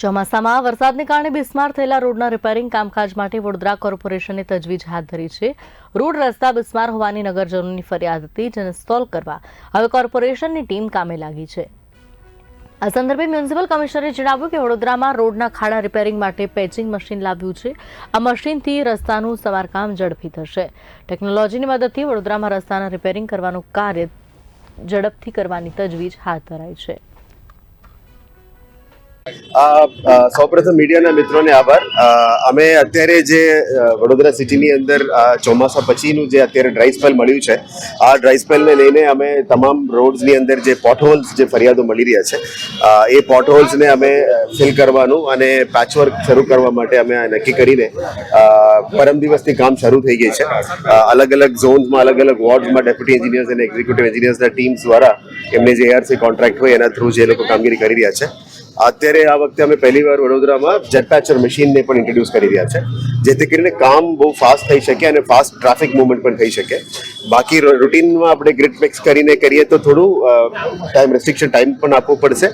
ચોમાસામાં વરસાદને કારણે બિસ્માર થયેલા રોડના રિપેરિંગ કામકાજ માટે વડોદરા કોર્પોરેશને તજવીજ હાથ ધરી છે. રોડ રસ્તા બિસ્માર હોવાની નગરજનોની ફરિયાદ હતી, જેને સોલ્વ કરવા હવે કોર્પોરેશનની ટીમ કામે લાગી છે. આ સંદર્ભે મ્યુનિસિપલ કમિશનરે જણાવ્યું કે વડોદરામાં રોડના ખાડા રિપેરિંગ માટે પેચિંગ મશીન લાવ્યું છે. આ મશીનથી રસ્તાનું સમારકામ ઝડપી થશે. ટેકનોલોજીની મદદથી વડોદરામાં રસ્તાના રિપેરિંગ કરવાનું કાર્ય ઝડપથી કરવાની તજવીજ હાથ ધરાઈ છે. સૌપ્રથમ મીડિયાના મિત્રોને આભાર. અમે અત્યારે જે વડોદરા સિટીની અંદર ચોમાસા પછીનું જે અત્યારે ડ્રાય સ્પેલ મળ્યું છે, આ ડ્રાય સ્પેલને લઈને અમે તમામ રોડ્સની અંદર જે પોટહોલ્સ જે ફરિયાદો મળી રહ્યા છે એ પોટહોલ્સને અમે ફિલ કરવાનું અને પેચવર્ક શરૂ કરવા માટે અમે નક્કી કરીને પરમ દિવસથી કામ શરૂ થઈ ગઈ છે. અલગ અલગ ઝોન્સમાં, અલગ અલગ વોર્ડ્સમાં ડેપ્યુટી એન્જિનિયર્સ અને એક્ઝિક્યુટિવ એન્જિનિયર્સના ટીમ્સ દ્વારા એમને જે એઆરસી કોન્ટ્રાક્ટ હોય એના થ્રુ જે લોકો કામગીરી કરી રહ્યા છે. અત્યારે આ વખતે અમે પહેલીવાર વડોદરામાં જેટપેચર મશીનને પણ ઇન્ટ્રોડ્યુસ કરી રહ્યા છે, જેથી કરીને કામ બહુ ફાસ્ટ થઈ શકે અને ફાસ્ટ ટ્રાફિક મુવમેન્ટ પણ થઈ શકે. બાકી રૂટીનમાં આપણે ગ્રીડ મિક્સ કરીને કરીએ તો થોડું ટાઈમ રેસ્ટ્રિક્શન ટાઈમ પણ આપવો પડશે.